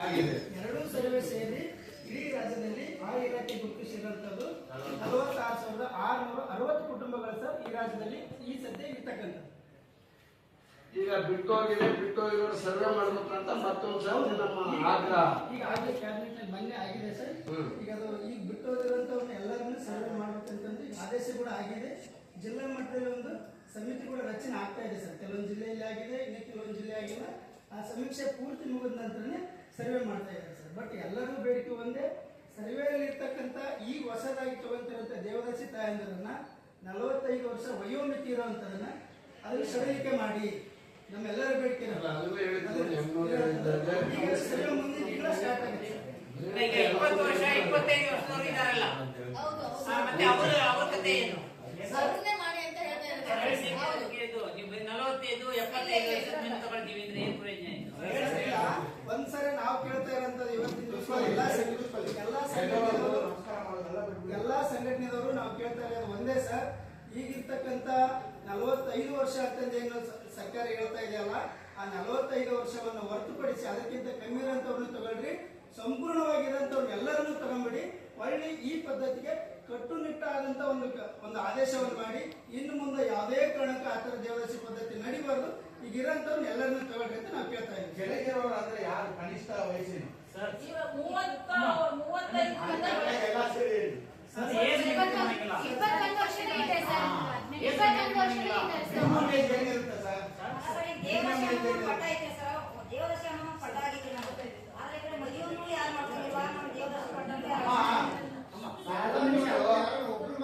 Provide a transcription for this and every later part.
ಆಗಿದೆ. ಎರಡೂ ಸರ್ವೆ ಸೇರಿ ಇಡೀ ರಾಜ್ಯದಲ್ಲಿ ಆ ಇಲಾಖೆ ಗುರುತಿಸಿರುವಂತದ್ದು ನಲವತ್ತಾರು ಸಾವಿರದ ಆರುನೂರ ಅರವತ್ತು ಕುಟುಂಬಗಳು ಸರ್ ಈ ರಾಜ್ಯದಲ್ಲಿ ಈ ಸದ್ಯ ಇರ್ತಕ್ಕಂಥದ್ದು. ಈಗ ಬಿಟ್ಟೋಗಿದೆ ಬಿಟ್ಟೋಗಿರೋ ಸರ್ವೆ ಮಾಡ್ಬೇಕಂತ ಮತ್ತೊಂದು ಸಲ ನಮ್ಮ ಆಗ್ರಹ ಈಗ ಆಗಲೇ ಕ್ಯಾಬಿನೆಟ್ನಲ್ಲಿ ಮೊನ್ನೆ ಆಗಿದೆ ಸರ್. ಈಗ ಅದು ಈಗ ಬಿಟ್ಟು ಹೋಗಿರುವಂತವ್ರನ್ನ ಎಲ್ಲರನ್ನೂ ಸರ್ವೆ ಮಾಡ್ಬೇಕಂತಂದು ಆದೇಶ ಕೂಡ ಆಗಿದೆ. ಜಿಲ್ಲಾ ಮಟ್ಟದಲ್ಲಿ ಒಂದು ಸಮಿತಿ ಕೂಡ ರಚನೆ ಆಗ್ತಾ ಇದೆ ಸರ್. ಕೆಲವೊಂದು ಜಿಲ್ಲೆಯಲ್ಲಿ ಆಗಿದೆ ಇನ್ನು ಕೆಲವೊಂದು ಜಿಲ್ಲೆ ಆಗಿಲ್ಲ ಆ ಸಮೀಕ್ಷೆ ಪೂರ್ತಿ ಮುಗಿದ ನಂತರನೇ ಸರ್ವೆ ಮಾಡ್ತಾ ಇದ್ದಾರೆ ಸರ್. ಬಟ್ ಎಲ್ಲರೂ ಬೇಡಿಕೆ ಒಂದೇ ಸರ್ವೆಯಲ್ಲಿ ಇರ್ತಕ್ಕಂಥ ಈಗ ಹೊಸದಾಗಿ ತಗೊಂತಿರುವಂತಹ ದೇವದಾಸಿ ತಾಯಂದಿರನ್ನ ನಲವತ್ತೈದು ವರ್ಷ ವಯೋಮಿತಿ ಇರುವಂತದನ್ನ ಅದನ್ನು ಸಡಿಲಿಕೆ ಮಾಡಿ. ನಮ್ಮೆಲ್ಲರ ಬೇಡಿಕೆ. ಸರ್ವೆ ಮುಂದೆ ಈಗಲೇ ಸ್ಟಾರ್ಟ್ ಇಪ್ಪತ್ತು ವರ್ಷ ಇಪ್ಪತ್ತೈದು ವರ್ಷದವ್ರು ಇದಾರಲ್ಲ. ಹೌದು ಆ, ಮತ್ತೆ ಅವರ ಅವ್ರ ಏನು? ಅದನ್ನೇ ಮಾಡಿ ಅಂತ ಹೇಳ್ತಾ ಇದ್ದಾರೆ. ಹೌದು. ಇದು ನಲವತ್ತೈದು ಎಪ್ಪತ್ತೈದು ವರ್ಷದ ಮೇಲೆ ತಗೊಳ್ತೀವಿ ಅಂದ್ರೆ ಏನ್ ಪ್ರಯೋಜನ ಇದೆ ಇಲ್ಲ, ಒಂದ್ಸರಿ ನಾವು ಕೇಳ್ತಾ ಇರೋಂಥದ್ದು ಇವತ್ತಿನ ದಿವಸ ಎಲ್ಲಾ ಸಂಘ- ಎಲ್ಲಾ ಸಂಘಟನೆದವರು ಎಲ್ಲಾ ಸಂಘಟನೆದವರು ನಾವು ಕೇಳ್ತಾ ಇರೋದು ಒಂದೇ ಸರ್. ಈಗಿರ್ತಕ್ಕಂಥ ನಲವತ್ತೈದು ವರ್ಷ ಅಂತಂದು ಏನು ಸ- ಸರ್ಕಾರ ಹೇಳ್ತಾ ಇದೆಯಲ್ಲ ಆ ನಲವತ್ತೈದು ವರ್ಷವನ್ನು ಹೊರತುಪಡಿಸಿ ಅದಕ್ಕಿಂತ ಕಮ್ಮಿ ಇರೋಂಥವ್ರನ್ನ ತಗೊಳ್ರಿ. ಸಂಪೂರ್ಣವಾಗಿರೋಂಥವ್ರು ಎಲ್ಲರನ್ನೂ ತಗೊಂಬಿಡಿ. ಒಳ್ಳೆ ಈ ಪದ್ಧತಿಗೆ ಕಟ್ಟುನಿಟ್ಟಾದಂಥ ಒಂದು ಕ- ಒಂದು ಆದೇಶವನ್ನು ಮಾಡಿ. ಇನ್ನು ಮುಂದೆ ಯಾವುದೇ ಕಾರಣಕ್ಕೂ ಆ ಥರ ದೇವದಾಸಿ ಪದ್ಧತಿ ನಡಿಬಾರ್ದು. ಈಗ ಇರೋಂಥವ್ರು ಎಲ್ಲರನ್ನ ತಗೊಳ್ರಿ ಅಂತ ನಾವು ಕೇಳ್ತಾ ಇದ್ದೀವಿ. ಕೆಳಗಿರೋರು ಅಂದ್ರೆ ಯಾರು ಕನಿಷ್ಠ ವಯಸ್ಸೇನು? ಎಲ್ಲ ಸೇರಿ ಹೇಳಿ. ಇಪ್ಪತ್ತೊಂದು ವರ್ಷನೇ ಇದೆ ಸರ್ ಇಪ್ಪತ್ತೊಂದು ವರ್ಷನೇ ಇದೆ ಸರ್ ನಿಮ್ಮ ಏಜ್ ಏನಿರುತ್ತೆ ಸರ್ ದೇವದಾಸಿ ಅನ್ನೋ ಪಟ್ಟ ಐತೆ ಸರ್ ದೇವದಾಸಿ ಅನ್ನೋ ಪಟ್ಟ ಆಗಿದೆ ನಮ್ದು ಆದ್ರೆ ಈ ಕಡೆ ಮದುವೆಯನ್ನು ಯಾರು ಮಾಡ್ಕೊಂಡಿಲ್ಲ ನಮ್ಮ ದೇವದಾಸಿ ಪಟ್ಟ ಅಂತ ಯಾರು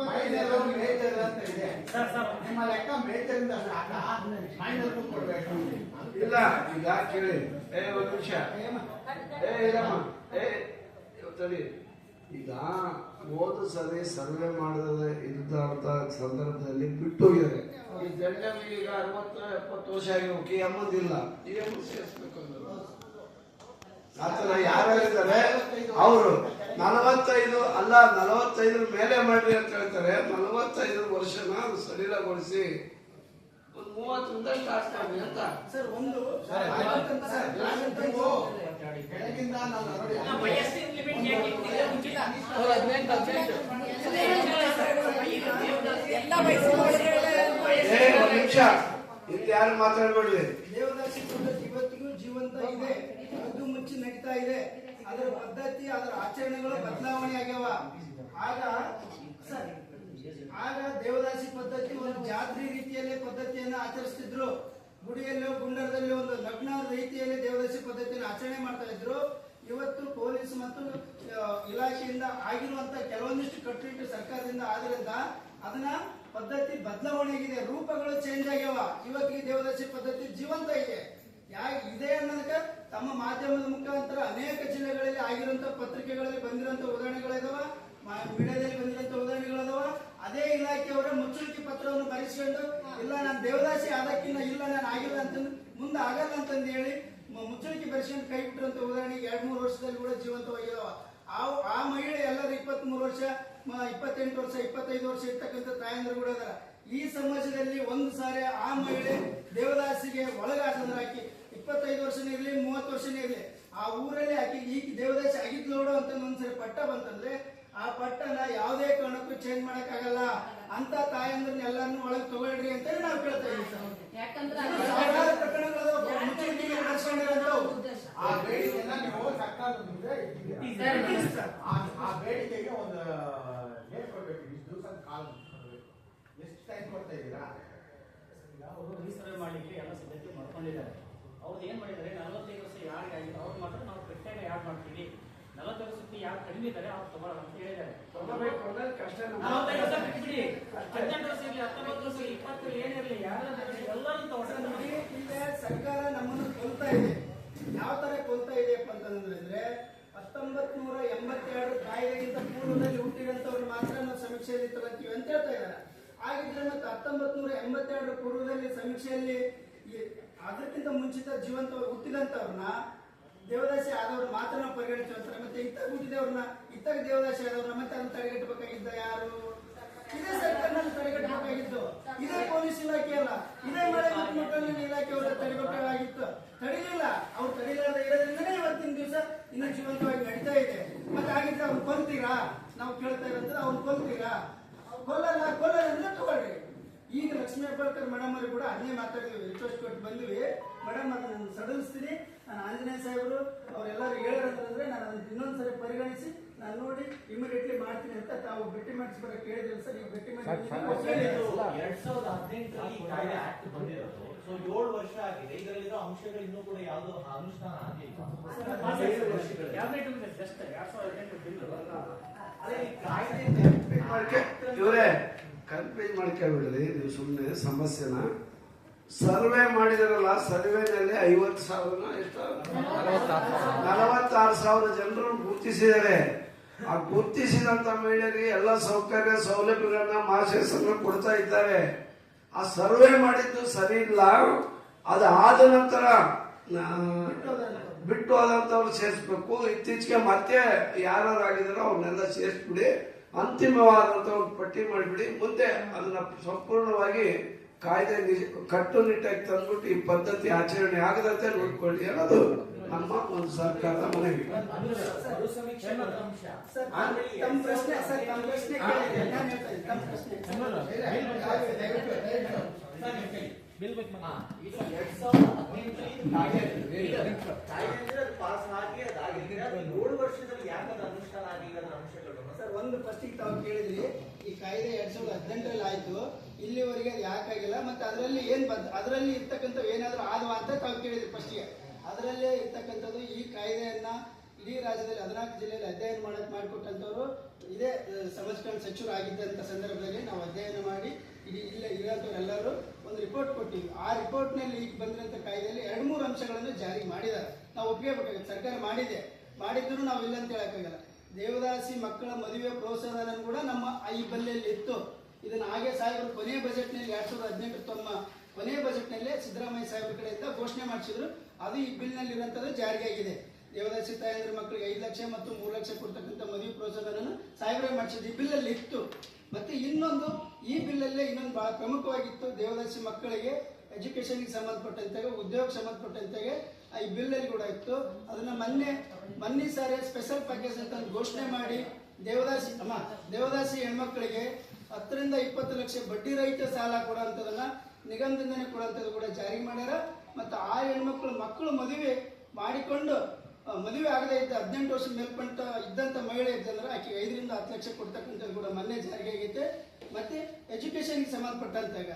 ಮೈನರ್ ಮೇಜರ್ ಅಂತ ಇದೆ ನಿಮ್ಮ ಲೆಕ್ಕ ಮೇಜರ್ ಇಂದ ಸ್ಟಾರ್ಟ್ ಮೈನರ್ ಕೊಡ್ಬೇಕು ಇಲ್ಲ ಈಗ ಕೇಳಿ ಏ ಒಂದು ನಿಮಿಷ ಏ ಇರಮ್ಮ ಏ ತಡಿ ಈಗ ಹೋದ ಸರಿ ಸರ್ವೆ ಮಾಡಿದ ಇದ್ದಂತ ಸಂದರ್ಭದಲ್ಲಿ ಬಿಟ್ಟು ಹೋಗಿದ್ದಾರೆ ಈ ಗಂಡನಿಗೆ ಈಗ ಅರವತ್ತು, ಎಪ್ಪತ್ತು ವರ್ಷ ಆಗಿ ಓಕೆ ಎಂಬುದಿಲ್ಲ. ಸೇರಿಸ್ಬೇಕು ಅಂದ್ರೆ. ಆತರ ಯಾರ್ಯಾರಿದ್ದಾರೆ ಅವರು ನಲವತ್ತೈದು ಅಲ್ಲ, ನಲವತ್ತೈದು ಮೇಲೆ ಮಾಡ್ರಿ ಅಂತ ಹೇಳ್ತಾರೆ. ನಲವತ್ತೈದು ವರ್ಷನ ಸಡಿಲಗೊಳಿಸಿ ಅಂತ ಸರ್ ನಿಮಿಷ ಇಲ್ಲಿ ಯಾರು ಮಾತಾಡ್ಬೇಡ್ರಿ ದೇವದಾಸಿ ಇವತ್ತಿಗೂ ಜೀವಂತ ಇದೆ, ಅದು ಮುಚ್ಚಿ ನಡೀತಾ ಇದೆ. ಅದರ ಪದ್ಧತಿ, ಅದರ ಆಚರಣೆಗಳು ಬದಲಾವಣೆ ಆಗ್ಯಾವ ಆಗ ಸರ್, ಆಗ ದೇವದಾಸಿ ಪದ್ಧತಿ ಒಂದು ಜಾತ್ರೆ ರೀತಿಯಲ್ಲಿ ಪದ್ಧತಿಯನ್ನು ಆಚರಿಸ್ತಿದ್ರು ಗುಡಿಯಲ್ಲೋ ಗುಂಡರದಲ್ಲಿ ಒಂದು ಲಗ್ನ ರೀತಿಯಲ್ಲಿ ದೇವದಾಸಿ ಪದ್ಧತಿಯನ್ನು ಆಚರಣೆ ಮಾಡ್ತಾ ಇದ್ರು. ಇವತ್ತು ಪೊಲೀಸ್ ಮತ್ತು ಇಲಾಖೆಯಿಂದ ಆಗಿರುವಂತ ಕೆಲವೊಂದಿಷ್ಟು ಕಟ್ಟುನಿಟ್ಟು ಸರ್ಕಾರದಿಂದ ಆದ್ರಿಂದ ಅದನ್ನ ಪದ್ಧತಿ ಬದಲಾವಣೆಗಿದೆ, ರೂಪಗಳು ಚೇಂಜ್ ಆಗ್ಯಾವ. ಇವತ್ತಿಗೆ ದೇವದಾಸಿ ಪದ್ಧತಿ ಜೀವಂತ ಇದೆ. ಇದೆ ಅನ್ನೋದಕ್ಕ ತಮ್ಮ ಮಾಧ್ಯಮದ ಮುಖಾಂತರ ಅನೇಕ ಜಿಲ್ಲೆಗಳಲ್ಲಿ ಆಗಿರುವಂತ ಪತ್ರಿಕೆಗಳಲ್ಲಿ ಬಂದಿರುವಂತ ಉದಾಹರಣೆಗಳಿದಾವ ಮೀಡಿಯಾದಲ್ಲಿ ಬಂದಿರುವಂತ ಉದಾಹರಣೆಗಳಿದಾವ, ಅದೇ ಇಲಾಖೆಯವರ ಮುಚ್ಚಳಿಕೆ ಪತ್ರವನ್ನು ಬರೆಸ್ಕೊಂಡು, ಇಲ್ಲ ನಾನು ದೇವದಾಸಿ ಆದಕ್ಕಿಂತ ಇಲ್ಲ, ನಾನು ಆಗಿಲ್ಲ ಅಂತ ಮುಂದೆ ಆಗಲ್ಲ ಅಂತಂದು ಹೇಳಿ ಮುಚ್ಚಳಿಕೆ ಬರೆಸ್ಕೊಂಡು ಕೈ ಬಿಟ್ಟಿರುವಂತ ಉದಾಹರಣೆ ಎರಡು ಮೂರು ವರ್ಷದಲ್ಲಿ ಕೂಡ ಜೀವಂತವಾಗಿದಾವ. ಆ ಆ ಮಹಿಳೆ ಎಲ್ಲರೂ ಇಪ್ಪತ್ತ್ ಮೂರು ವರ್ಷ ಇಪ್ಪತ್ತೆಂಟು ವರ್ಷ, ಇಪ್ಪತ್ತೈದು ವರ್ಷ ಇರ್ತಕ್ಕಂಥ ತಾಯಂದ್ರು ಕೂಡ ಅದಾರ ಈ ಸಮಾಜದಲ್ಲಿ ಒಂದು ಸಾರಿ ಆ ಮಹಿಳೆ ದೇವದಾಸಿಗೆ ಒಳಗಾಟಂದ್ರೆ ಹಾಕಿ ಇಪ್ಪತ್ತೈದು ವರ್ಷನೇ ಇರಲಿ, ಮೂವತ್ತು ವರ್ಷನೇ ಇರಲಿ, ಆ ಊರಲ್ಲಿ ಆಕಿ ಈಗ ದೇವದಾಸಿ ಆಗಿದ್ ನೋಡು ಅಂತ ಒಂದ್ಸರಿ ಪಟ್ಟ ಬಂತಂದ್ರೆ, ಆ ಪಟ್ಟನ ಯಾವುದೇ ಕಾರಣಕ್ಕೂ ಚೇಂಜ್ ಮಾಡಕ್ಕಾಗಲ್ಲ. ಅಂತ ತಾಯಂದ್ರನ್ನ ಎಲ್ಲಾರನ್ನು ಒಳಗೆ ತಗೊಳ್ರಿ ಅಂತೇಳಿ ನಾವು ಕೇಳ್ತಾ ಸರ್. ಸಾವಿರಾರು ಪ್ರಕರಣಗಳು ನಡೆಸ್ಕೊಂಡಿರೋಂಥವು. ಆ ನೀವು ಸರ್ಕಾರದ ಮುಂದೆ ಇಟ್ಟಿದ್ದೀರಿ. ಆ- ಆ ಬೇಡಿಕೆಗೆ ಒಂದು ಏನ್ ಕೊಡ್ಬೇಕು ಇಷ್ಟು ದಿವಸ ಕಾಲ ಕೊಡ್ಬೇಕು ಎಷ್ಟು ಟೈಮ್ ಕೊಡ್ತಾ ಇದ್ದೀರಾ? ಈಗ ಅವರು ರೀಸರ್ವೆ ಮಾಡಲಿಕ್ಕೆ ಎಲ್ಲ ಸಿದ್ಧತೆ ಮಾಡ್ಕೊಂಡಿದ್ದಾರೆ ಅವ್ರು ಏನು ಮಾಡಿದ್ದಾರೆ? ನಲವತ್ತೈದು ವರ್ಷ ಯಾರಿಗೆ ಆಗಿದೆ ಅವ್ರು ಮಾತ್ರ ನಾವು ಪ್ರತ್ಯೇಕ ಯಾರು ಮಾಡ್ತೀವಿ. ನಲವತ್ತೈದು ಸುತ್ತಿ ಯಾರು ಕಡಿಮೆ ಇದ್ದಾರೆ ಅವ್ರು ತಗೊಳ್ಳೋಣ ಅಂತ ಹೇಳಿದ್ದಾರೆ ತಗೋಬೇಕು ಕಷ್ಟ ನಮ್ಮ ನಲವತ್ತೈದು ವರ್ಷ ಬಿಟ್ಬಿಡಿ. ಹದಿನೆಂಟು ವರ್ಷ ಇರಲಿ ಹತ್ತೊಂಬತ್ತು ವರ್ಷ ಇಪ್ಪತ್ತು ಏನಿರಲಿ ಯಾರು ಎಲ್ಲರೂ ತಗೊಂಡು ನೋಡಿ, ಈಗ ಸರ್ಕಾರ ನಮ್ಮನ್ನು ಕೊಲ್ತಾ ಇದೆ. ಯಾವ ತರ ಕೊಲ್ತಾ ಇದೆ ಅಂತಂದ್ರೆ ಹತ್ತೊಂಬತ್ ನೂರ ಎಂಬತ್ತೆರಡು ಕಾಯ್ದೆಗಿಂತ ಪೂರ್ವದಲ್ಲಿ ಹುಟ್ಟಿದಂತವ್ರು ಮಾತ್ರ ನಾವು ಸಮೀಕ್ಷೆಯಲ್ಲಿ ತಗೊಂತೀವಿ ಅಂತ ಹೇಳ್ತಾ ಇದ್ದಾರೆ. ಹಾಗಿದ್ರೆ ಮತ್ತೆ ಹತ್ತೊಂಬತ್ ನೂರ ಎಂಬತ್ತೆರಡರ ಪೂರ್ವದಲ್ಲಿ ಸಮೀಕ್ಷೆಯಲ್ಲಿ ಈ- ಅದಕ್ಕಿಂತ ಮುಂಚಿತ ಜೀವಂತ ಹುಟ್ಟಿದಂತವ್ರನ್ನ ದೇವದಾಸಿ ಆದವ್ರು ಮಾತ್ರ ನಾವು ಪರಿಗಣಿಸುವಂತಾರೆ ಮತ್ತೆ ಇತ್ತಾಗ ಹುಟ್ಟಿದವ್ರನ್ನ, ಇತ್ತಾಗ ದೇವದಾಸಿ ಆದವ್ರನ್ನ ಮತ್ತೆ ಅದನ್ನ ತಡೆಗಟ್ಟಬೇಕಾಗಿದ್ದ ಯಾರು? ಇದೇ ಸರ್ಕಾರ ತಡೆಗಟ್ಟಬೇಕಾಗಿತ್ತು. ಇದೇ ಪೊಲೀಸ್ ಇಲಾಖೆ ಅಲ್ಲ. ಇದೇ ಮಳೆ ಮತ್ತು ಮಕ್ಕಳಿನ ಇಲಾಖೆಯವರ ತಡೆಗಟ್ಟಬೇಕಾಗಿತ್ತು. ತಡಿಲಿಲ್ಲ. ಅವ್ರು ತಡಿಲಾರ್ದ ಇರೋದ್ರಿಂದನೇ ಇವತ್ತಿನ ದಿವಸ ಇನ್ನು ಜೀವಂತವಾಗಿ ನಡೀತಾ ಇದೆ. ಮತ್ತೆ ಹಾಗಿದ್ರೆ ಅವ್ರು ಕೊಲ್ತೀರಾ ನಾವು ಕೇಳ್ತಾ ಇರೋದ್ರೆ ಅವ್ರು ಕೊಲ್ತೀರಾ ಕೊಲ್ಲಲ್ಲ ಕೊಲ್ಲಲ್ಲ ಅಂದ್ರೆ ತಗೊಳ್ರಿ ಈಗ ಲಕ್ಷ್ಮೀ ಹೆಬ್ಬಾಳ್ಕರ್ ಮೇಡಮ್ ಅವರು ಕೂಡ ಅದೇ ಮಾತಾಡಿದ್ವಿ. ರಿಕ್ವೆಸ್ಟ್ ಕೊಟ್ಟು ಬಂದ್ವಿ. ಮೇಡಮ್ ಅದನ್ನ ಸಡಲಿಸ್ತೀನಿ ನಾನು ಆಂಜನೇಯ ಸಾಹೇಬರು ಅವರೆಲ್ಲರೂ ಹೇಳಿರಂತಂದ್ರೆ ನಾನು ಅದನ್ನ ಇನ್ನೊಂದ್ಸರಿ ಪರಿಗಣಿಸಿ ನಾನು ನೋಡಿ ಇಮಿಡಿಯೇಟ್ಲಿ ಮಾಡ್ತೀನಿ ಅಂತ ತಾವು ಭೇಟಿ ಮಾಡಿಸ್ಬರಕ್ಕೆ ಹೇಳಿದ್ರು ಸರ್ ನೀವು ಭೇಟಿ ಮಾಡಿ ಎರಡ್ ಸಾವಿರದ ಹದಿನೆಂಟರಲ್ಲಿ ಕಾಯ್ದೆ ಆಕ್ಟ್ ಬಂದಿರೋದು. ಸೊ ಏಳು ವರ್ಷ ಆಗಿದೆ. ಇದರಲ್ಲಿರೋ ಅಂಶಗಳು ಇನ್ನೂ ಕೂಡ ಯಾವ್ದು ಅನುಷ್ಠಾನ ಆಗಿಲ್ಲ. ಜಸ್ಟ್ ಎರಡ್ ಸಾವಿರದ ಹದಿನೆಂಟು ಬಿಲ್ ಅದೇ ಈ ಕಾಯ್ದೆ ಇವರೇ ಕನ್ಫ್ಯೂಸ್ ಮಾಡ್ಕೊಳ್ಬಿಡ್ರಿ ನೀವು ಸುಮ್ಮನೆ ಸಮಸ್ಯೆನ ಸರ್ವೆ ಮಾಡಿದಾರಲ್ಲ, ಸರ್ವೆನಲ್ಲಿ ಐವತ್ತು ಸಾವಿರ ನಲವತ್ತಾರು ಸಾವಿರ ಜನರು ಗುರುತಿಸಿದ್ದಾರೆ. ಆ ಗುರುತಿಸಿದಂತ ಮಹಿಳೆಯರಿಗೆ ಎಲ್ಲ ಸೌಕರ್ಯ, ಸೌಲಭ್ಯಗಳನ್ನ ಮಾಸೇಸನ್ನ ಕೊಡ್ತಾ ಇದ್ದಾರೆ. ಆ ಸರ್ವೆ ಮಾಡಿದ್ದು ಸರಿ ಇಲ್ಲ. ಅದು ಆದ ನಂತರ ಬಿಟ್ಟು ಹೋದಂತವ್ರು ಸೇರಿಸ್ಬೇಕು. ಇತ್ತೀಚೆಗೆ ಮತ್ತೆ ಯಾರು ಆಗಿದಾರೋ ಅವ್ರನ್ನೆಲ್ಲ ಸೇರಿಸ್ಬಿಡಿ. ಅಂತಿಮವಾದಂತ ಒಂದು ಪಟ್ಟಿ ಮಾಡಿಬಿಡಿ. ಮುಂದೆ ಅದನ್ನ ಸಂಪೂರ್ಣವಾಗಿ ಕಾಯ್ದೆ ಕಟ್ಟುನಿಟ್ಟಾಗಿ ತಂದ್ಬಿಟ್ಟು ಈ ಪದ್ಧತಿ ಆಚರಣೆ ಆಗದಂತೆ ನೋಡ್ಕೊಳ್ಳಿ ಅನ್ನೋದು ನಮ್ಮ ಒಂದು ಸರ್ಕಾರದ ಮನವಿ. ವರ್ಷದಲ್ಲಿ ಅನುಷ್ಠಾನ ಆಗಿಲ್ಲ ಅಂಶಗಳು ಸರ್ ಒಂದು ತಾವು ಕೇಳಿದ್ರಿ, ಈ ಕಾಯ್ದೆ ಎರಡ್ ಸಾವಿರದ ಹದಿನೆಂಟರಲ್ಲಿ ಆಯ್ತು. ಇಲ್ಲಿವರೆಗೆ ಅದು ಯಾಕಾಗಿಲ್ಲ ಮತ್ತೆ ಅದರಲ್ಲಿ ಏನ್ ಬದ್ ಅದರಲ್ಲಿ ಇರ್ತಕ್ಕಂಥ ಏನಾದರೂ ಆದವಾ ಅಂತ ತಾವು ಕೇಳಿದ್ರಿ ಫಸ್ಟಿಗೆ ಅದರಲ್ಲೇ ಇರ್ತಕ್ಕಂಥದ್ದು ಈ ಕಾಯ್ದೆಯನ್ನ ಇಡೀ ರಾಜ್ಯದಲ್ಲಿ, ಹದಿನಾಲ್ಕು ಜಿಲ್ಲೆಯಲ್ಲಿ ಅಧ್ಯಯನ ಮಾಡಕ್ ಮಾಡಿಕೊಟ್ಟಂತವ್ರು ಇದೇ ಸಮಾಜ ಕಲ್ಯಾಣ ಸಚಿವರು ಆಗಿದ್ದಂತ ಸಂದರ್ಭದಲ್ಲಿ ನಾವು ಅಧ್ಯಯನ ಮಾಡಿ, ಇಡೀ ಇಲ್ಲ ಇರೋಂಥವ್ರೆಲ್ಲರೂ ಒಂದು ರಿಪೋರ್ಟ್ ಕೊಟ್ಟಿವಿ. ಆ ರಿಪೋರ್ಟ್ನಲ್ಲಿ ಈಗ ಬಂದಿರೋಂಥ ಕಾಯ್ದೆಯಲ್ಲಿ ಎರಡು ಮೂರು ಅಂಶಗಳನ್ನು ಜಾರಿ ಮಾಡಿದ್ದಾರೆ. ನಾವು ಒಪ್ಪಿಗೆ ಸರ್ಕಾರ ಮಾಡಿದೆ. ಮಾಡಿದ್ರು ನಾವು ಇಲ್ಲ ಅಂತ ಹೇಳಕ್ಕಾಗಲ್ಲ. ದೇವದಾಸಿ ಮಕ್ಕಳ ಮದುವೆ ಪ್ರೋತ್ಸಾಹನ ಕೂಡ ನಮ್ಮ ಈ ಬಲ್ಲೆಯಲ್ಲಿ ಇತ್ತು ಇದನ್ನ ಹಾಗೆ ಸಾಹೇಬರು ಕೊನೆಯ ಬಜೆಟ್ನಲ್ಲಿ ಎರಡ್ ಸಾವಿರದ ಹದಿನೆಂಟು ತಮ್ಮ ಕೊನೆಯ ಬಜೆಟ್ನಲ್ಲೇ ಸಿದ್ದರಾಮಯ್ಯ ಸಾಹೇಬ್ರ ಕಡೆಯಿಂದ ಘೋಷಣೆ ಮಾಡಿಸಿದ್ರು. ಅದು ಈ ಬಿಲ್ನಲ್ಲಿ ಇರುವಂತದ್ದು ಜಾರಿಗೆ ಆಗಿದೆ. ದೇವದಾಸಿ ತಾಯಂದ್ರ ಮಕ್ಕಳಿಗೆ ಐದು ಲಕ್ಷ ಮತ್ತು ಮೂರು ಲಕ್ಷ ಕೊಡ್ತಕ್ಕಂಥ ಮದುವೆ ಪ್ರೋತ್ಸಾಹನನ್ನು ಸಾಹೇಬ್ರೆ ಮಾಡಿಸಿದ್ರು. ಈ ಬಿಲ್ ಅಲ್ಲಿ ಇತ್ತು. ಮತ್ತೆ ಇನ್ನೊಂದು, ಈ ಬಿಲ್ಲಲ್ಲೇ ಇನ್ನೊಂದು ಬಹಳ ಪ್ರಮುಖವಾಗಿತ್ತು. ದೇವದಾಸಿ ಮಕ್ಕಳಿಗೆ ಎಜುಕೇಶನ್ಗೆ ಸಂಬಂಧಪಟ್ಟಂತೆ ಉದ್ಯೋಗ ಸಂಬಂಧಪಟ್ಟಂತೆ ಈ ಬಿಲ್ಲಲ್ಲಿ ಕೂಡ ಇತ್ತು. ಅದನ್ನ ಮೊನ್ನೆ ಮೊನ್ನೆ ಸಾರಿ ಸ್ಪೆಷಲ್ ಪ್ಯಾಕೇಜ್ ಅಂತ ಘೋಷಣೆ ಮಾಡಿ ದೇವದಾಸಿ, ಅಮ್ಮ, ದೇವದಾಸಿ ಹೆಣ್ಮಕ್ಳಿಗೆ ಹತ್ತರಿಂದ ಇಪ್ಪತ್ತು ಲಕ್ಷ ಬಡ್ಡಿ ರಹಿತ ಸಾಲ ಕೊಡುವಂಥದ್ದನ್ನ ನಿಗಮದಿಂದನೇ ಕೊಡುವಂಥದ್ದು ಕೂಡ ಜಾರಿ ಮಾಡ್ಯಾರ. ಮತ್ತು ಆ ಹೆಣ್ಮಕ್ಳು ಮಕ್ಕಳು ಮದುವೆ ಮಾಡಿಕೊಂಡು ಮದುವೆ ಆಗದೆ ಇದ್ದ ಹದಿನೆಂಟು ವರ್ಷ ಮೇಲ್ಪಂಟ ಇದ್ದಂಥ ಮಹಿಳೆ ಇದ್ದಂದ್ರೆ ಆಕೆ ಐದರಿಂದ ಹತ್ತು ಲಕ್ಷ ಕೊಡ್ತಕ್ಕಂಥದ್ದು ಕೂಡ ಮೊನ್ನೆ ಜಾರಿಗೆ ಆಗೈತೆ. ಮತ್ತು ಎಜುಕೇಶನ್ಗೆ ಸಂಬಂಧಪಟ್ಟಂತಾಗ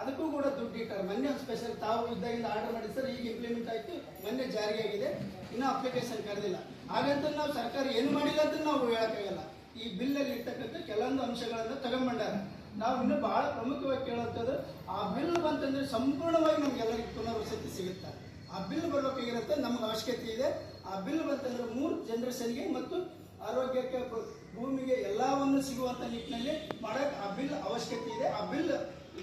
ಅದಕ್ಕೂ ಕೂಡ ದುಡ್ಡು ಇಟ್ಟಾರೆ. ಮೊನ್ನೆ ಒಂದು ಸ್ಪೆಷಲ್ ತಾವು ಇದ್ದಾಗಿಂದ ಆರ್ಡರ್ ಮಾಡಿ ಸರ್ ಈಗ ಇಂಪ್ಲಿಮೆಂಟ್ ಆಯಿತು. ಮೊನ್ನೆ ಜಾರಿಗೆ ಆಗಿದೆ. ಇನ್ನೂ ಅಪ್ಲಿಕೇಶನ್ ಕರೆದಿಲ್ಲ. ಹಾಗಂತ ನಾವು ಸರ್ಕಾರ ಏನು ಮಾಡಿಲ್ಲ ಅಂತ ನಾವು ಹೇಳಕ್ಕಾಗಲ್ಲ. ಈ ಬಿಲ್ ಅಲ್ಲಿ ಇರ್ತಕ್ಕಂಥ ಕೆಲವೊಂದು ಅಂಶಗಳನ್ನು ತಗೊಂಡ್ಬಂಡಾರ ನಾವು ಇನ್ನೂ ಬಹಳ ಪ್ರಮುಖವಾಗಿ ಕೇಳುವಂಥದ್ದು, ಆ ಬಿಲ್ ಬಂತಂದ್ರೆ ಸಂಪೂರ್ಣವಾಗಿ ನಮಗೆಲ್ಲರಿಗೂ ಪುನರ್ವಸತಿ ಸಿಗುತ್ತೆ? ಆ ಬಿಲ್ ಬರ್ಬೇಕಾಗಿರುತ್ತೆ, ನಮ್ಗೆ ಅವಶ್ಯಕತೆ ಇದೆ. ಆ ಬಿಲ್ ಬಂತಂದ್ರೆ ಮೂರು ಜನರೇಷನ್ಗೆ ಮತ್ತು ಆರೋಗ್ಯಕ್ಕೆ ಭೂಮಿಗೆ ಎಲ್ಲವನ್ನು ಸಿಗುವಂತ ನಿಟ್ಟಿನಲ್ಲಿ ಮಾಡಕ್ ಆ ಬಿಲ್ ಅವಶ್ಯಕತೆ ಇದೆ. ಆ ಬಿಲ್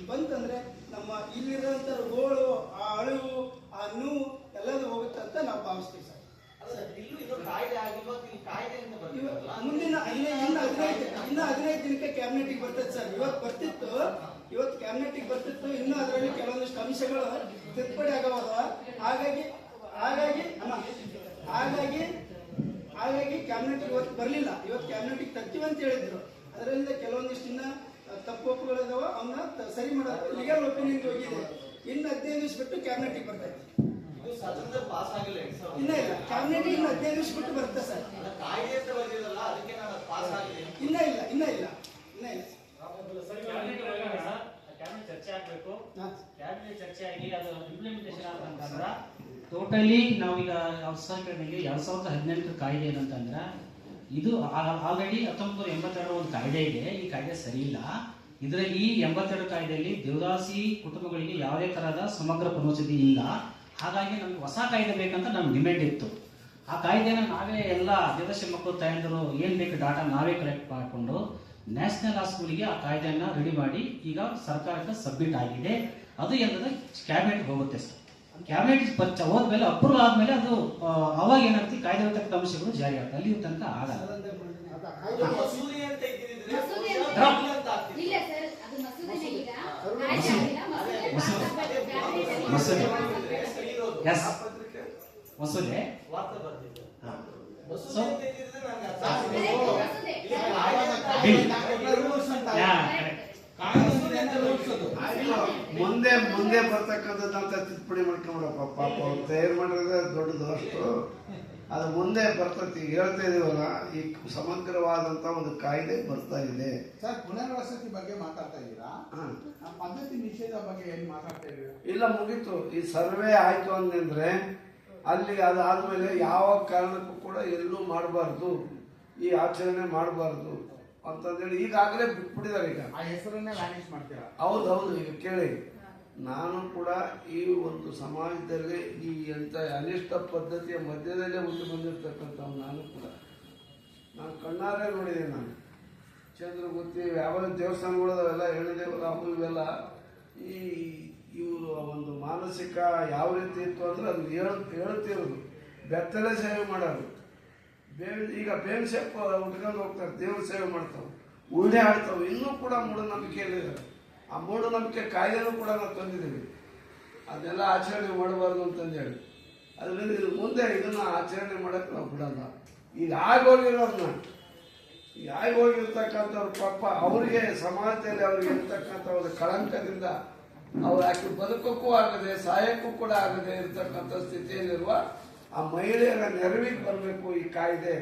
ಬಂತಂದ್ರೆ ನಮ್ಮ ಇಲ್ಲಿರುವಂತ ಗೋಳು ಆ ಅಳಿವು, ಆ ನೋವು ಎಲ್ಲದೂ ಹೋಗುತ್ತೆ ಅಂತ ನಾವು ಭಾವಿಸ್ತೀವಿ ಮುಂದಿನ ಇನ್ನ ಹದಿನೈದು, ಇನ್ನು ಹದಿನೈದು ದಿನಕ್ಕೆ ಕ್ಯಾಬಿನೆಟ್ಗೆ ಬರ್ತದೆ ಸರ್. ಇವತ್ತು ಬರ್ತಿತ್ತು, ಇವತ್ತು ಕ್ಯಾಬಿನೆಟ್ಗೆ ಬರ್ತಿತ್ತು, ಇನ್ನು ಅದರಲ್ಲಿ ಕೆಲವೊಂದಿಷ್ಟು ಅಂಶಗಳು ತಿದ್ದುಪಡಿ ಆಗವಲ್ಲ ಹಾಗಾಗಿ ಹಾಗಾಗಿ ಹಾಗಾಗಿ ಹಾಗಾಗಿ ಕ್ಯಾಬಿನೆಟ್ ಇವತ್ತು ಬರಲಿಲ್ಲ. ಇವತ್ತು ಕ್ಯಾಬಿನೆಟ್ಗೆ ತರ್ತೀವಿ ಅಂತ ಹೇಳಿದ್ರು. ಅದರಿಂದ ಕೆಲವೊಂದಿಷ್ಟು ಇನ್ನ ತಪ್ಪು ಒಪ್ಪುಗಳಿದಾವ ಅವನ್ನ ಸರಿ ಮಾಡೋದು. ಲೀಗಲ್ ಒಪಿನಿಯನ್ ಹೋಗಿದೆ. ಇನ್ನು ಹದಿನೈದು ದಿವಸ ಬಿಟ್ಟು ಕ್ಯಾಬಿನೆಟ್ಗೆ ಬರ್ತೈತಿ ಪಾಸ್ ಆಗಿಲ್ಲ ಎರಡ್ ಇನ್ನ ಇಲ್ಲ ಕ್ಯಾಬಿನೆಟ್ ಇನ್ನು ಹದಿನೈದು ಬಿಟ್ಟು ಬರುತ್ತೆ ಸರ್. ಕಾಯ್ದೆ ಅಂತ ಬಂದಿರಲ್ಲ ಅದಕ್ಕೆ ನಾನು ಪಾಸ್ ಆಗಿದೆ. ಇನ್ನ ಇಲ್ಲ ಇನ್ನ ಇಲ್ಲ ಇನ್ನ ಇಲ್ಲ ಕ್ಯಾಬಿನೆಟ್ ಚರ್ಚೆ ಆಗಬೇಕು. ಹಾ. ಕ್ಯಾಬಿನೆಟ್ ಚರ್ಚೆ ಆಗಿ ಅದು ಇಂಪ್ಲಿಮೆಂಟೇಷನ್ ಅಂತಂದ್ರ ಟೋಟಲಿ ನಾವೀಗ ಅವಸಾನಗಳಿಗೆ ಎರಡ್ ಸಾವಿರದ ಹದಿನೆಂಟರ ಕಾಯ್ದೆ ಏನಂತಂದ್ರೆ ಇದು ಆಲ್ರೆಡಿ ಹತ್ತೊಂಬತ್ತು ಎಂಬತ್ತೆರಡರ ಒಂದು ಕಾಯ್ದೆ ಇದೆ. ಈ ಕಾಯ್ದೆ ಸರಿ ಇಲ್ಲ. ಇದರಲ್ಲಿ ಈ ಎಂಬತ್ತೆರಡು ಕಾಯ್ದೆಯಲ್ಲಿ ದೇವದಾಸಿ ಕುಟುಂಬಗಳಿಗೆ ಯಾವುದೇ ತರಹದ ಸಮಗ್ರ ಪುನರ್ವಸತಿ ಇಲ್ಲ. ಹಾಗಾಗಿ ನಮ್ಗೆ ಹೊಸ ಕಾಯ್ದೆ ಬೇಕಂತ ನಮ್ಗೆ ಡಿಮ್ಯಾಂಡ್ ಇತ್ತು. ಆ ಕಾಯ್ದೆನ ನಾವೇ ಎಲ್ಲ ದೇವದಾಸಿ ಮಕ್ಕಳು ತಾಯಂದರು ಏನ್ ಬೇಕು ಡಾಟಾ ನಾವೇ ಕಲೆಕ್ಟ್ ಮಾಡಿಕೊಂಡು ನ್ಯಾಷನಲ್ ಸ್ಕೂಲಿಗೆ ಆ ಕಾಯ್ದೆಯನ್ನ ರೆಡಿ ಮಾಡಿ ಈಗ ಸರ್ಕಾರಕ್ಕೆ ಸಬ್ಮಿಟ್ ಆಗಿದೆ. ಅದು ಏನಂದ್ರೆ ಕ್ಯಾಬಿನೆಟ್ ಹೋಗುತ್ತೆ ಸರ್. ಕ್ಯಾಬಿನೆಟ್ ಪಚ್ಚ ಹೋದ್ಮೇಲೆ ಅಪ್ರೂವ್ ಆದ್ಮೇಲೆ ಅದು ಅವಾಗ ಏನಾಗ್ತಿ ಕಾಯ್ದೆ ಇರತಕ್ಕಂಥ ಅಂಶಗಳು ಜಾರಿ ಆಗ್ತದೆ ಅಲ್ಲಿ ತನಕ ಆಗಲ್ಲ. ಮಸೂದೆ. ಎಸ್ ಮುಂದೆ ಮುಂದೆ ಬರ್ತಕ್ಕಂಥದ್ದಂತ ತಿದ್ದುಪಡಿ ಮಾಡ್ಕೊಂಬಿಡಪ್ಪ. ಪಾಪ ಅವ್ರು ತಯಾರು ಮಾಡಿದ್ರೆ ದೊಡ್ಡದು ಅಷ್ಟು. ಅದು ಮುಂದೆ ಬರ್ತೈತಿ ಈಗ ಹೇಳ್ತಾ ಇದೀವಲ್ಲ ಈ ಸಮಗ್ರವಾದಂತ ಒಂದು ಕಾಯ್ದೆ ಬರ್ತಾ ಇದೆ. ಸರ್ ಪುನರ್ವಸತಿ ಬಗ್ಗೆ ಮಾತಾಡ್ತಾ ಇದ್ದೀರಾ? ಪದ್ಧತಿ ನಿಷೇಧ ಬಗ್ಗೆ ಏನು ಮಾತಾಡ್ತಾ ಇದ್ದೀರಾ? ಇಲ್ಲ ಮುಗೀತು. ಈ ಸರ್ವೆ ಆಯ್ತು ಅಂದ್ರೆ ಅಲ್ಲಿ ಅದಾದ್ಮೇಲೆ ಯಾವ ಕಾರಣಕ್ಕೂ ಕೂಡ ಎಲ್ಲೂ ಮಾಡಬಾರ್ದು. ಈ ಆಚರಣೆ ಮಾಡಬಾರ್ದು ಅಂತಂದೇಳಿ ಈಗಾಗಲೇ ಬಿಟ್ಬಿಟ್ಟಿದ್ದಾರೆ ಈಗ. ಆ ಹೆಸರನ್ನೇ ವ್ಯಾನಿಷ್ ಮಾಡ್ತೀರಾ? ಹೌದು ಹೌದು. ಈಗ ಕೇಳಿ. ನಾನು ಕೂಡ ಈ ಒಂದು ಸಮಾಜದಲ್ಲಿ ಈ ಎಂಥ ಅನಿಷ್ಟ ಪದ್ಧತಿಯ ಮಧ್ಯದಲ್ಲೇ ಹುಟ್ಟು ಬಂದಿರತಕ್ಕಂಥ ನಾನು ಕೂಡ. ನಾನು ಕಣ್ಣಾರೆ ನೋಡಿದ್ದೀನಿ ನಾನು. ಚಂದ್ರಗುತ್ತಿ ಯಾವ ದೇವಸ್ಥಾನಗಳು ಅವೆಲ್ಲ ಹೇಳಿದೆ ಅವು ಇವೆಲ್ಲ, ಈ ಇವರು ಒಂದು ಮಾನಸಿಕ ಯಾವ ರೀತಿ ಇತ್ತು ಅಂದ್ರೆ ಅದು ಹೇಳ ಹೇಳ್ತಿರೋದು ಬೆತ್ತಲೆ ಸೇವೆ ಮಾಡೋದು. ಬೇವ್ ಈಗ ಬೇವಿನ ಸೇಪ್ ಉಟ್ಕೊಂಡು ಹೋಗ್ತಾರೆ, ದೇವ್ರ ಸೇವೆ ಮಾಡ್ತಾವೆ. ಉಳ್ಳೆ ಆಡ್ತಾವೆ ಇನ್ನೂ ಕೂಡ ಮೂಢನಂಬಿಕೆಯಲ್ಲಿದ್ದಾರೆ. ಆ ಮೂಢನಂಬಿಕೆ ಕಾಯ್ದೆನೂ ಕೂಡ ನಾವು ತಂದಿದ್ದೀವಿ. ಅದನ್ನೆಲ್ಲ ಆಚರಣೆ ಮಾಡಬಾರ್ದು ಅಂತಂದೇಳಿ ಅದರಿಂದ ಇದು ಮುಂದೆ ಇದನ್ನು ಆಚರಣೆ ಮಾಡೋಕ್ಕೆ ನಾವು ಬಿಡಲ್ಲ. ಈಗ ಆಗೋಗಿರೋದನ್ನ ಈಗ ಆಗೋಗಿರ್ತಕ್ಕಂಥವ್ರ ಪಾಪ ಅವರಿಗೆ ಸಮಾಜದಲ್ಲಿ ಅವ್ರಿಗೆ ಇರ್ತಕ್ಕಂಥ ಒಂದು ಕಳಂಕದಿಂದ ಅವ್ರು ಆಕೆ ಬದುಕಕ್ಕೂ ಆಗದೆ ಸಹಾಯಕ್ಕೂ ಕೂಡ ಆಗದೆ ಇರ್ತಕ್ಕಂಥ ಸ್ಥಿತಿಯಲ್ಲಿರುವ ಆ ಮಹಿಳೆಯರ ನೆರವಿಗೆ ಬರಬೇಕು ಈ ಕಾಯ್ದೆ.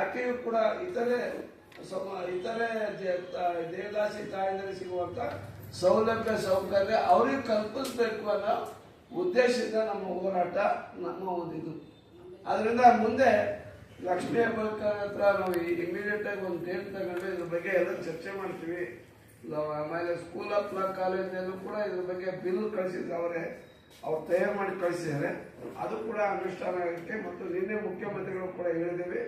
ಆಕೆಯೂ ಕೂಡ ಇತರೆ ಸಮ, ಇತರೆ ದೇವದಾಸಿ ತಾಯಿನಲ್ಲಿ ಸಿಗುವಂತ ಸೌಲಭ್ಯ, ಸೌಕರ್ಯ ಅವ್ರಿಗೆ ಕಲ್ಪಿಸ್ಬೇಕು ಅನ್ನೋ ಉದ್ದೇಶದಿಂದ ನಮ್ಮ ಹೋರಾಟ, ನಮ್ಮ ಒಂದು ಇದು. ಅದರಿಂದ ಮುಂದೆ ಲಕ್ಷ್ಮೀ ಹೆಬ್ಬಾಳ್ಕರ್ ಹತ್ರ ನಾವು ಇಮಿಡಿಯೇಟ್ ಆಗಿ ಒಂದು ಡೇಟ್ ತಗೊಂಡು ಇದ್ರ ಬಗ್ಗೆ ಎಲ್ಲ ಚರ್ಚೆ ಮಾಡ್ತೀವಿ. ಆಮೇಲೆ ಸ್ಕೂಲ್ ಆಫ್ ಲಾ ಕಾಲೇಜಲ್ಲೂ ಕೂಡ ಇದ್ರ ಬಗ್ಗೆ ಬಿಲ್ ಕಳಿಸಿದ್ದವರೇ ಅವ್ರು. ತಯಾರು ಮಾಡಿ ಕಳಿಸಿದ್ದಾರೆ. ಅದು ಕೂಡ ಅನುಷ್ಠಾನ ಆಗುತ್ತೆ ಮತ್ತು ನಿನ್ನೆ ಮುಖ್ಯಮಂತ್ರಿಗಳು ಕೂಡ ಹೇಳಿದ್ದೀವಿ.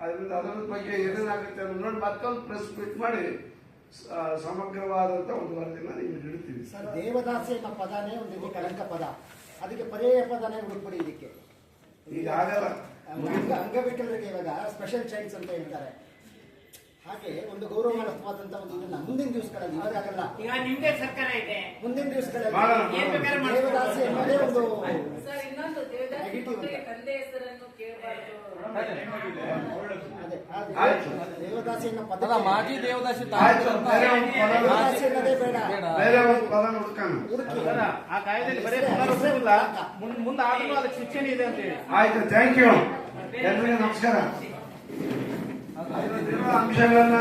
ಅದರಿಂದ ಅದರ ಬಗ್ಗೆ ಏನೇನಾಗುತ್ತೆ ಅನ್ನೋದು ನೋಡಿ ಮತ್ತೊಂದು ಪ್ರೆಸ್ ಮೀಟ್ ಮಾಡಿ ಸಮಗ್ರವಾದಂಥ ಒಂದು ವರದಿಯನ್ನು ನೀವು ನೀಡುತ್ತೀವಿ ಸರ್ ದೇವದಾಸಿ ಅನ್ನೋ ಪದನೇ ಒಂದು ರೀತಿ ಕಳಂಕ ಪದ. ಅದಕ್ಕೆ ಪರ್ಯಾಯ ಪದನೇ ಹುಡುಕ್ಬಿಡಿ ಇದಕ್ಕೆ. ಈಗ ಆಗಲ್ಲ ಅಂಗ ಅಂಗವಿಕಲರಿಗೆ ಇವಾಗ ಸ್ಪೆಷಲ್ ಚೈಲ್ಡ್ಸ್ ಅಂತ ಹೇಳ್ತಾರೆ. ಹಾಗೆ ಒಂದು ಗೌರವಾನ್ವಿತವಾದಂತ ಒಂದು ಇದನ್ನ ಮುಂದಿನ ದಿವಸಗಳಲ್ಲಿ ಇವಾಗಲ್ಲ ಈಗ ನಿಮ್ದೇ ಸರ್ಕಾರ ಇದೆ. ಮುಂದಿನ ದಿವಸಗಳಲ್ಲಿ ದೇವದಾಸಿ ಅನ್ನೋದೇ ಒಂದು ಸರ್ ಇನ್ನೊಂದು ದೇವದಾಸಿ Negative ಮಕ್ಕಳಿಗೆ ಅಂತ. ಮಾಜಿ ದೇವದಾಸಿ ಆ ಕಾಯ್ದೆಯಲ್ಲಿ ಬರೀ ಪುನರ್ವಸತಿ ಇಲ್ಲ ಮುಂದೆ ಮುಂದೆ ಆದ್ರೂ ಅದಕ್ಕೆ ಶಿಕ್ಷಣ ಇದೆ ಅಂತ ಹೇಳಿ. ಆಯ್ತು ಥ್ಯಾಂಕ್ ಯು ಎಲ್ಲರಿಗೂ ನಮಸ್ಕಾರ. ಅಂಶಗಳನ್ನ